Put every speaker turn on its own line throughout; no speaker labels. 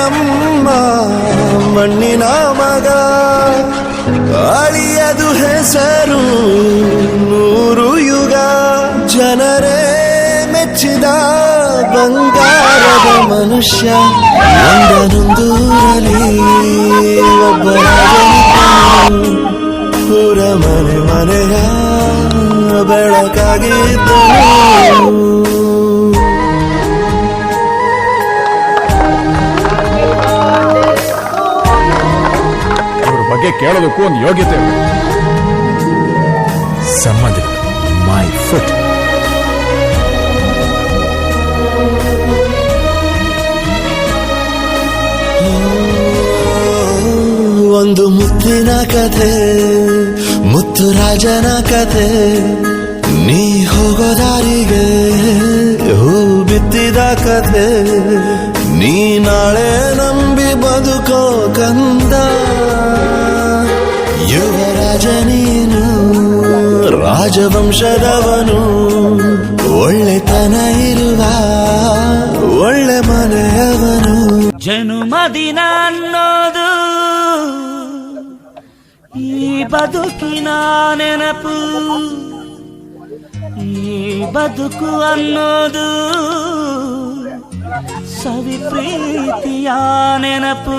ನಮ್ಮ ಮಣ್ಣಿನ ಮಗ. ಅಳಿಯದು ಹೆಸರು ನೂರು ಯುಗ. ಜನರೇ ಮೆಚ್ಚಿದ ಬಂಗಾರದ ಮನುಷ್ಯ. ಒಂದನೊಂದೂರಲ್ಲಿ ಒಬ್ಬ ಪೂರ ಮನೆ ಮನೆಯ ಬೆಳಕಾಗಿದ್ದನು.
ಬಗ್ಗೆ ಕೇಳೋದಕ್ಕೂ ಒಂದು ಯೋಗ್ಯತೆ
ಮೈ ಫುಟ್
ಒಂದು ಮುತ್ತಿನ ಕಥೆ ಮುತ್ತು ರಾಜನ ಕಥೆ. ನೀ ಹೋಗೋ ದಾರಿಗೆ ಹೂ ಬಿತ್ತಿದ ಕಥೆ. ನೀ ನಾಳೆ ನಂಬಿ ಬದುಕೋ ಕಂದ. ಯುವರಾಜ ನೀನು ರಾಜವಂಶದವನು ಒಳ್ಳೆತನ ಇರುವ, ಒಳ್ಳೆ ಮನೆಯವನು.
ಜನುಮದಿನ ಅನ್ನೋದು ಈ ಬದುಕಿನ ನೆನಪು. ಈ ಬದುಕು ಅನ್ನೋದು ಸವಿ ಪ್ರೀತಿಯ ನೆನಪು.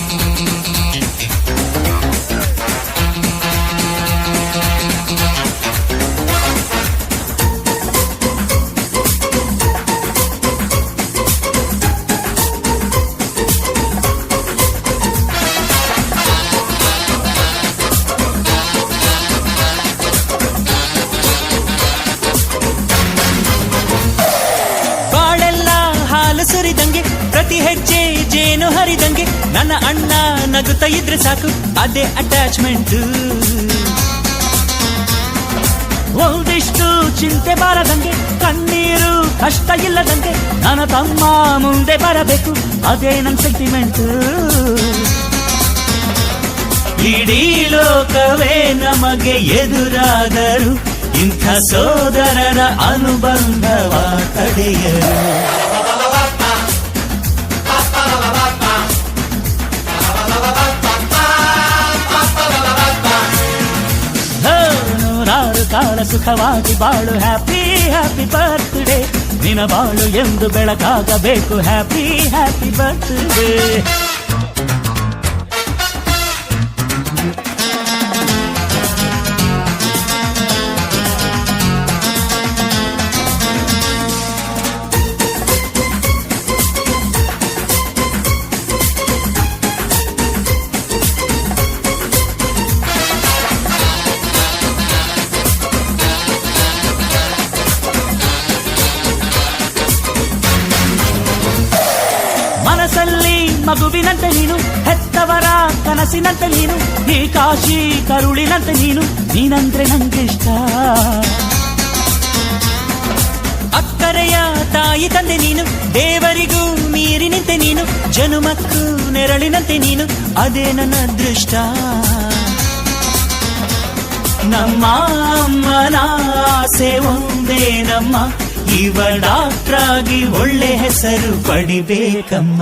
ಹರಿದಂಗೆ ನನ್ನ ಅಣ್ಣ ನಗುತ್ತಾ ಇದ್ರೆ ಸಾಕು, ಅದೇ ಅಟ್ಯಾಚ್ಮೆಂಟ್ ಒಂದಿಷ್ಟು ಚಿಂತೆ ಬಾರದಂಗೆ, ಕಣ್ಣೀರು ಕಷ್ಟ ಇಲ್ಲದಂಗೆ ನನ್ನ ತಮ್ಮ ಮುಂದೆ ಬರಬೇಕು, ಅದೇ ನನ್ನ ಸೆಂಟಿಮೆಂಟ್ ಇಡೀ ಲೋಕವೇ ನಮಗೆ ಎದುರಾದರು ಇಂಥ ಸೋದರರ ಅನುಬಂಧವ ತಡೆಯರು ಕಾಲ ಸುಖವಾಗಿ ಬಾಳು. ಹ್ಯಾಪಿ ಹ್ಯಾಪಿ ಬರ್ತ್ಡೇ ದಿನ ಬಾಳು ಎಂದು ಬೆಳಕಾಗಬೇಕು. ಹ್ಯಾಪಿ ಹ್ಯಾಪಿ ಬರ್ತ್ಡೇ ಮಗುವಿನಂತೆ ನೀನು, ಹೆತ್ತವರ ಕನಸಿನಂತೆ ನೀನು, ಈ ಕಾಶಿ ಕರುಳಿನಂತೆ ನೀನು, ನೀನಂದ್ರೆ ನಂಗಿಷ್ಟ. ತಾಯಿ ತಂದೆ ನೀನು, ದೇವರಿಗೂ ಮೀರಿ ನಿಂತೆ ನೀನು, ಜನುಮಕ್ಕೂ ನೆರಳಿನಂತೆ ನೀನು, ಅದೇ ನನ್ನ ಅದೃಷ್ಟ ನಮ್ಮ ಆಸೆ ಒಂದೇ ನಮ್ಮ ಇವ ಡಾಕ್ಟ್ರಾಗಿ ಒಳ್ಳೆ ಹೆಸರು ಪಡಿಬೇಕಮ್ಮ.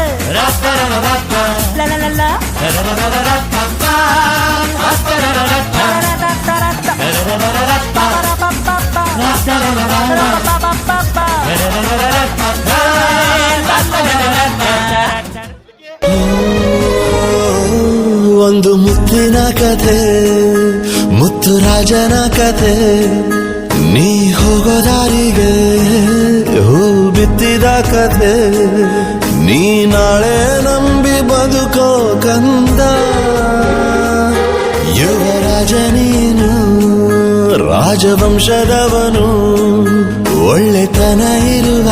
La la la. ಲ.
ಒಂದು ಮುತ್ತಿನ ಕಥೆ, ಮುತ್ತು ರಾಜನ ಕಥೆ ನೀ ಹೋಗೋ ದಾರಿಗೆ ಹೂ ಬಿತ್ತಿದ ಕಥೆ ಕಂದ ಯುವರಾಜ ನೀನು ರಾಜವಂಶದವನು ಒಳ್ಳೆತನ ಇರುವ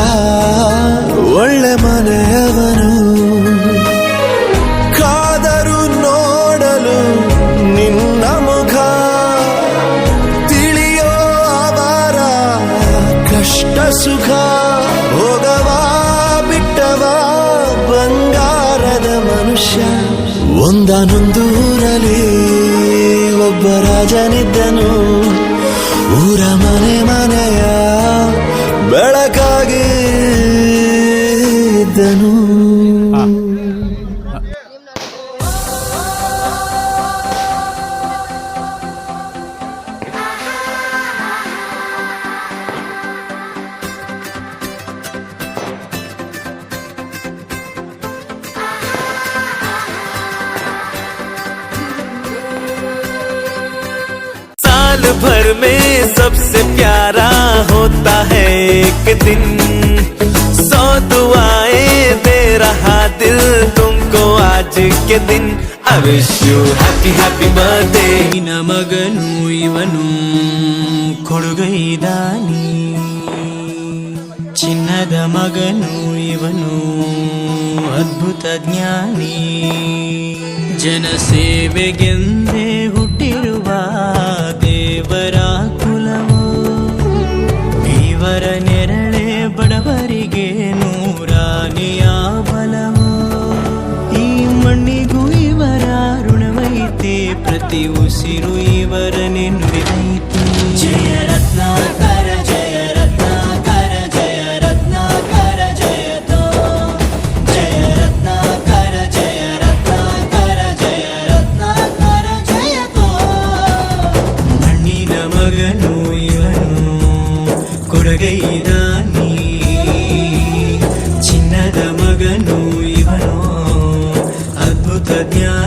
ಮನುಷ್ಯ. ಒಂದನೊಂದೂರಲ್ಲಿ ಒಬ್ಬ ರಾಜನಿದ್ದನು. ಊರ ಮನೆ ಮನೆಯ ಬೆಳಕಾಗಿ
भर में सबसे प्यारा होता है एक दिन सौ दुआएं दे रहा दिल तुमको आज के दिन I wish you happy happy birthday
ನಿನ ಮಗನು ಇವನು ಕೊಡುಗೈದಾನಿ ಚಿನ್ನದ ಮಗನು ಇವನು ಅದ್ಭುತ ಜ್ಞಾನಿ ಜನಸೇವೆಗೆಂದೇ ದೊರಗೈದ ನೀ ಚಿನ್ನದ ಮಗನು ಇವನು ಅದ್ಭುತ ಜ್ಞಾನ